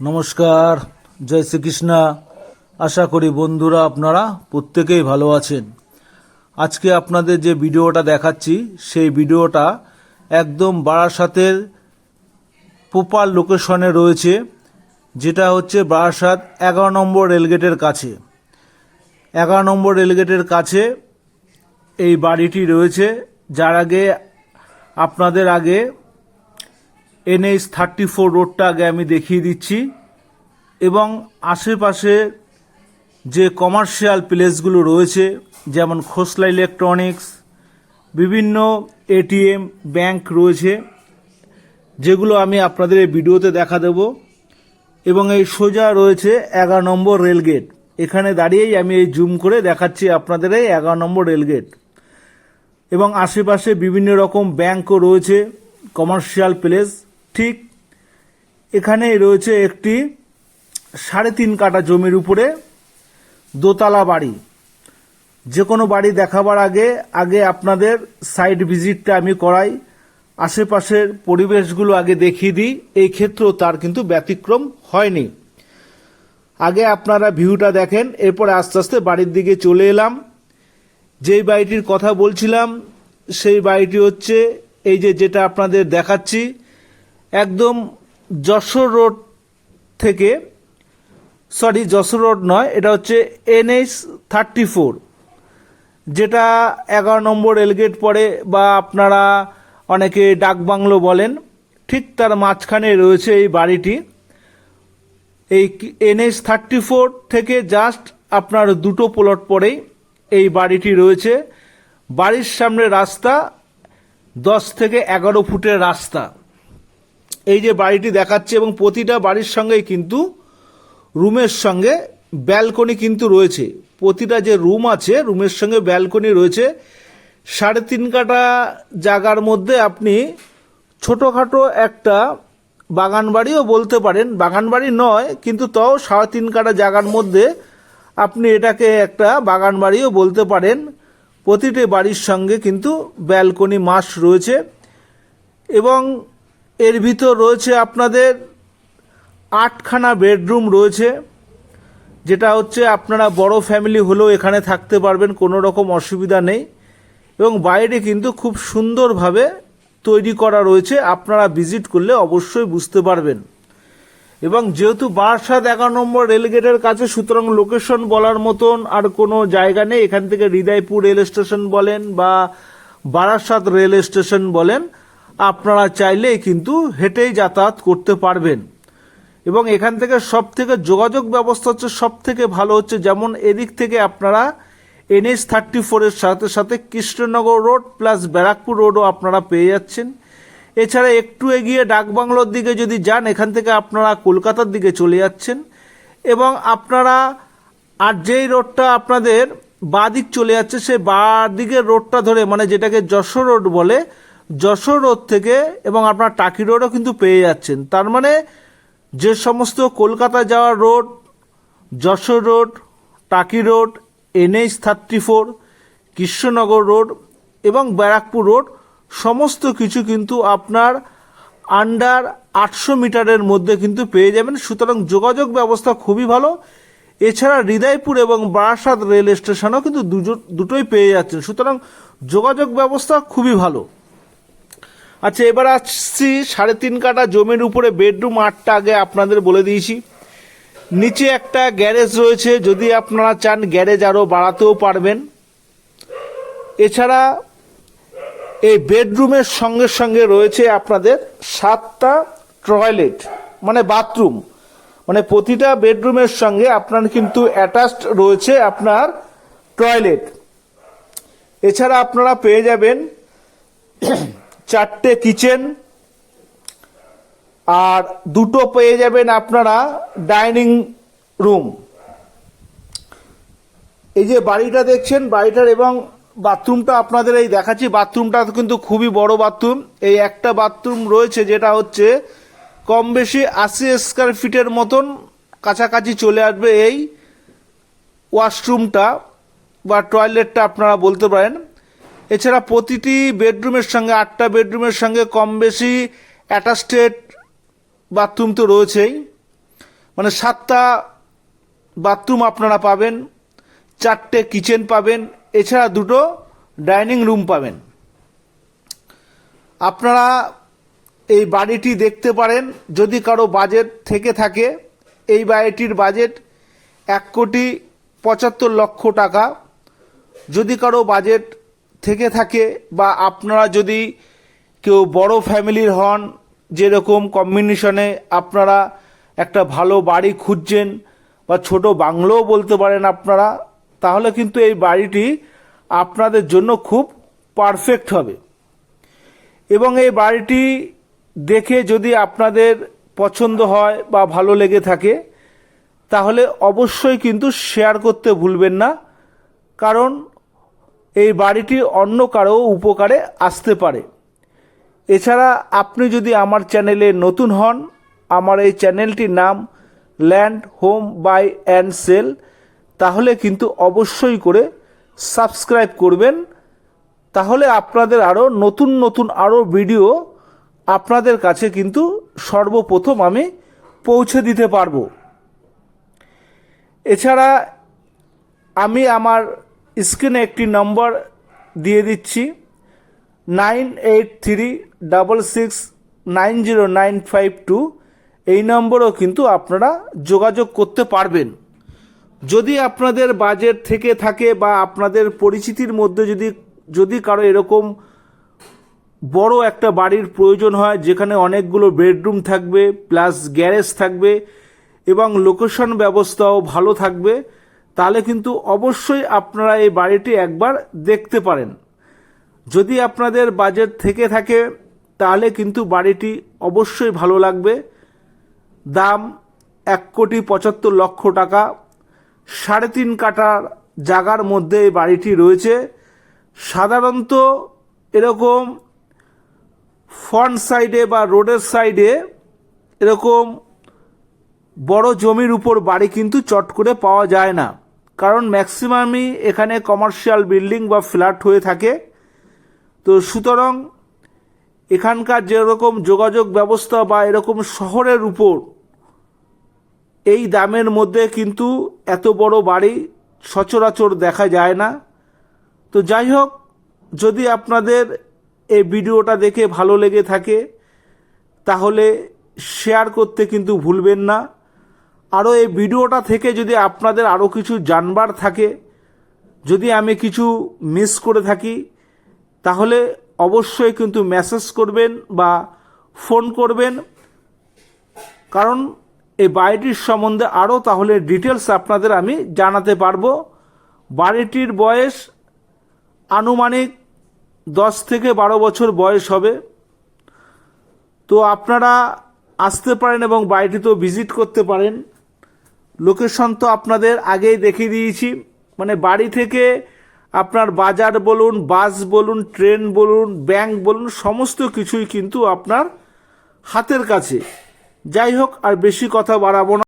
নমস্কার, জয় শ্রীকৃষ্ণা। আশা করি বন্ধুরা আপনারা প্রত্যেকেই ভালো আছেন। আজকে আপনাদের যে ভিডিওটা দেখাচ্ছি, সেই ভিডিওটা একদম বারাসাতের প্রপার লোকেশনে রয়েছে, যেটা হচ্ছে বারাসাত এগারো নম্বর রেলগেটের কাছে। এগারো নম্বর রেলগেটের কাছে এই বাড়িটি রয়েছে। যার আগে, আপনাদের আগে এনএইচ থার্টি ফোর রোডটা আগে আমি দেখিয়ে দিচ্ছি। এবং আশেপাশে যে কমার্শিয়াল প্লেসগুলো রয়েছে, যেমন খোসলা ইলেকট্রনিক্স, বিভিন্ন এটিএম, ব্যাংক রয়েছে, যেগুলো আমি আপনাদের এই ভিডিওতে দেখা দেব। এবং এই সোজা রয়েছে এগারো নম্বর রেলগেট। এখানে দাঁড়িয়েই আমি এই জুম করে দেখাচ্ছি আপনাদের এই এগারো নম্বর রেলগেট। এবং আশেপাশে বিভিন্ন রকম ব্যাংকও রয়েছে, কমার্শিয়াল প্লেস। ঠিক এখানেই রয়েছে একটি সাড়ে তিন কাটা জমির উপরে দোতলা বাড়ি। যে কোনো বাড়ি দেখাবার আগে আগে আপনাদের সাইড ভিজিটটা আমি করাই। আশেপাশের পরিবেশগুলো আগে দেখিয়ে দিই। এই ক্ষেত্রেও তার কিন্তু ব্যতিক্রম হয়নি। আগে আপনারা ভিউটা দেখেন, এরপরে আস্তে আস্তে বাড়ির দিকে চলে এলাম। যেই বাড়িটির কথা বলছিলাম, সেই বাড়িটি হচ্ছে এই যে যেটা আপনাদের দেখাচ্ছি একদম যশোর রোড থেকে, সরি, যশোর রোড নয়, এটা হচ্ছে এনএইচ থার্টি ফোর, যেটা এগারো নম্বর রেলগেট পড়ে বা আপনারা অনেকে ডাকবাংলো বলেন, ঠিক তার মাঝখানে রয়েছে এই বাড়িটি। এই এনএইচ থার্টি ফোর থেকে জাস্ট আপনার দুটো প্লট পরেই এই বাড়িটি রয়েছে। বাড়ির সামনে রাস্তা, দশ থেকে এগারো ফুটের রাস্তা। এই যে বাড়িটি দেখাচ্ছে এবং প্রতিটা বাড়ির সঙ্গেই কিন্তু রুমের সঙ্গে ব্যালকনি কিন্তু রয়েছে। প্রতিটা যে রুম আছে, রুমের সঙ্গে ব্যালকনি রয়েছে। সাড়ে তিন কাটা জায়গার মধ্যে আপনি ছোটোখাটো একটা বাগান বাড়িও বলতে পারেন। বাগান বাড়ি নয়, কিন্তু তাও সাড়ে তিন কাটা জায়গার মধ্যে আপনি এটাকে একটা বাগান বাড়িও বলতে পারেন। প্রতিটি বাড়ির সঙ্গে কিন্তু ব্যালকনি মাস রয়েছে। এবং এর ভিতর রয়েছে আপনাদের আটখানা বেডরুম রয়েছে, যেটা হচ্ছে আপনারা বড় ফ্যামিলি হলেও এখানে থাকতে পারবেন, কোনো রকম অসুবিধা নেই। এবং বাইরে কিন্তু খুব সুন্দরভাবে তৈরি করা রয়েছে, আপনারা ভিজিট করলে অবশ্যই বুঝতে পারবেন। এবং যেহেতু বারাসাত এগারো নম্বর রেলগেটের কাছে, সুতরাং লোকেশন বলার মতন আর কোনো জায়গা নেই। এখান থেকে হৃদয়পুর রেল স্টেশন বলেন বা বারাসাত রেল স্টেশন বলেন। আপনারা চাইলেই কিন্তু হেঁটেই যাতায়াত করতে পারবেন। এবং এখান থেকে সব থেকে যোগাযোগ ব্যবস্থা হচ্ছে সব থেকে ভালো হচ্ছে, যেমন এদিক থেকে আপনারা এনএস থার্টি ফোরের সাথে সাথে কৃষ্ণনগর রোড প্লাস ব্যারাকপুর রোডও আপনারা পেয়ে যাচ্ছেন। এছাড়া একটু এগিয়ে ডাকবাংলোর দিকে যদি যান, এখান থেকে আপনারা কলকাতার দিকে চলে যাচ্ছেন। এবং আপনারা আর যেই রোডটা আপনাদের বাদিক চলে যাচ্ছে, সেই বা দিকের রোডটা ধরে মানে যেটাকে যশোর রোড বলে যশোর রোড থেকে এবং আপনার টাকি রোডও কিন্তু পেয়ে যাচ্ছেন। তার মানে যে সমস্ত কলকাতা যাওয়ার road, Jessore road, Taki road, NH thirty four, Krishnanagar road এবং ব্যারাকপুর রোড, সমস্ত কিছু কিন্তু আপনার আন্ডার আটশো মিটারের মধ্যে কিন্তু পেয়ে যাবেন। সুতরাং যোগাযোগ ব্যবস্থা খুবই ভালো। এছাড়া হৃদয়পুর এবং বারাসাত রেল স্টেশনও কিন্তু দুটোই পেয়ে যাচ্ছেন। সুতরাং যোগাযোগ ব্যবস্থা খুবই ভালো। আচ্ছা এবার আসছি সাড়ে তিন কাটা জমির উপরে বেডরুম আটটা আগে আপনাদের বলে দিয়েছি। নিচে একটা গ্যারেজ রয়েছে, যদি আপনারা চান গ্যারেজ আরও বাড়াতেও পারবেন। এছাড়া এই বেডরুমের সঙ্গে সঙ্গে রয়েছে আপনাদের সাতটা টয়লেট মানে বাথরুম মানে প্রতিটা বেডরুমের সঙ্গে আপনার কিন্তু অ্যাটাচড রয়েছে আপনার টয়লেট এছাড়া আপনারা পেয়ে যাবেন চারটে কিচেন আর দুটো পেয়ে যাবেন আপনারা ডাইনিং রুম এই যে বাড়িটা দেখছেন, বাড়িটার এবং বাথরুমটা আপনাদের এই দেখাচ্ছি। বাথরুমটা কিন্তু খুবই বড় বাথরুম। এই একটা বাথরুম রয়েছে যেটা হচ্ছে কম বেশি আশি স্কোয়ার ফিটের মতন কাছাকাছি চলে আসবে এই ওয়াশরুমটা বা টয়লেটটা আপনারা বলতে পারেন। এছাড়া প্রতিটি বেডরুমের সঙ্গে, আটটা বেডরুমের সঙ্গে কম বেশি অ্যাটাস্টেড বাথরুম তো রয়েছেই। মানে সাতটা বাথরুম আপনারা পাবেন, চারটে কিচেন পাবেন, এছাড়া দুটো ডাইনিং রুম পাবেন। আপনারা এই বাড়িটি দেখতে পারেন, যদি কারও বাজেট থেকে থাকে, এই বাড়িটির বাজেট এক কোটি পঁচাত্তর লক্ষ টাকা। যদি কারও বাজেট থেকে থাকে বা আপনারা যদি কেউ বড় ফ্যামিলির হন, যেরকম কম্বিনেশনে আপনারা একটা ভালো বাড়ি খুঁজছেন বা ছোট বাংলোও বলতে পারেন আপনারা, তাহলে কিন্তু এই বাড়িটি আপনাদের জন্য খুব পারফেক্ট হবে। এবং এই বাড়িটি দেখে যদি আপনাদের পছন্দ হয় বা ভালো লেগে থাকে, তাহলে অবশ্যই কিন্তু শেয়ার করতে ভুলবেন না। কারণ এই বাড়িটি অন্য কারও উপকারে আসতে পারে। এছাড়া আপনি যদি আমার চ্যানেলে নতুন হন, আমার এই চ্যানেলটির নাম land, home buy and sell, তাহলে কিন্তু অবশ্যই করে সাবস্ক্রাইব করবেন। তাহলে আপনাদের আরও নতুন নতুন আরও ভিডিও আপনাদের কাছে কিন্তু সর্বপ্রথম আমি পৌঁছে দিতে পারব। এছাড়া আমি আমার স্ক্রিনে একটি নম্বর দিয়ে দিচ্ছি। Nine eight three, double six, nine zero nine five two. এই নম্বরও কিন্তু আপনারা যোগাযোগ করতে পারবেন। যদি আপনাদের বাজেট থেকে থাকে বা আপনাদের পরিচিতির মধ্যে যদি যদি কারও এরকম বড় একটা বাড়ির প্রয়োজন হয়, যেখানে অনেকগুলো বেডরুম থাকবে, প্লাস গ্যারেজ থাকবে, এবং লোকেশন ব্যবস্থাও ভালো থাকবে তাহলে কিন্তু অবশ্যই আপনারা এই বাড়িটি একবার দেখতে পারেন। যদি আপনাদের বাজেট থেকে থাকে, তাহলে কিন্তু বাড়িটি অবশ্যই ভালো লাগবে। দাম এক কোটি পঁচাত্তর লক্ষ টাকা। সাড়ে তিন কাটার জায়গার মধ্যে এই বাড়িটি রয়েছে। সাধারণত এরকম ফ্রন্ট সাইডে বা রোডের সাইডে এরকম বড় জমির উপর বাড়ি কিন্তু চট করে পাওয়া যায় না। কারণ ম্যাক্সিমামই এখানে কমার্শিয়াল বিল্ডিং বা ফ্ল্যাট হয়ে থাকে। তো সুতরাং এখানকার যেরকম যোগাযোগ ব্যবস্থা বা এরকম শহরের উপর এই দামের মধ্যে কিন্তু এত বড় বাড়ি সচরাচর দেখা যায় না। তো যাই হোক, যদি আপনাদের এই ভিডিওটা দেখে ভালো লেগে থাকে, তাহলে শেয়ার করতে কিন্তু ভুলবেন না। আরও এই ভিডিওটা থেকে যদি আপনাদের আরও কিছু জানবার থাকে, যদি আমি কিছু মিস করে থাকি, তাহলে অবশ্যই কিন্তু মেসেজ করবেন বা ফোন করবেন। কারণ এই বাড়িটির সম্বন্ধে আরও তাহলে ডিটেলস আপনাদের আমি জানাতে পারব। বাড়িটির বয়স আনুমানিক দশ থেকে বারো বছর বয়স হবে। তো আপনারা আসতে পারেন এবং বাড়িটিতেও ভিজিট করতে পারেন। লোকেশন তো আপনাদের আগেই দেখিয়ে দিয়েছি। মানে বাড়ি থেকে আপনার বাজার বলুন, বাস বলুন, ট্রেন বলুন, ব্যাংক বলুন, সমস্ত কিছুই কিন্তু আপনার হাতের কাছে। যাই হোক, আর বেশি কথা বাড়াবো না।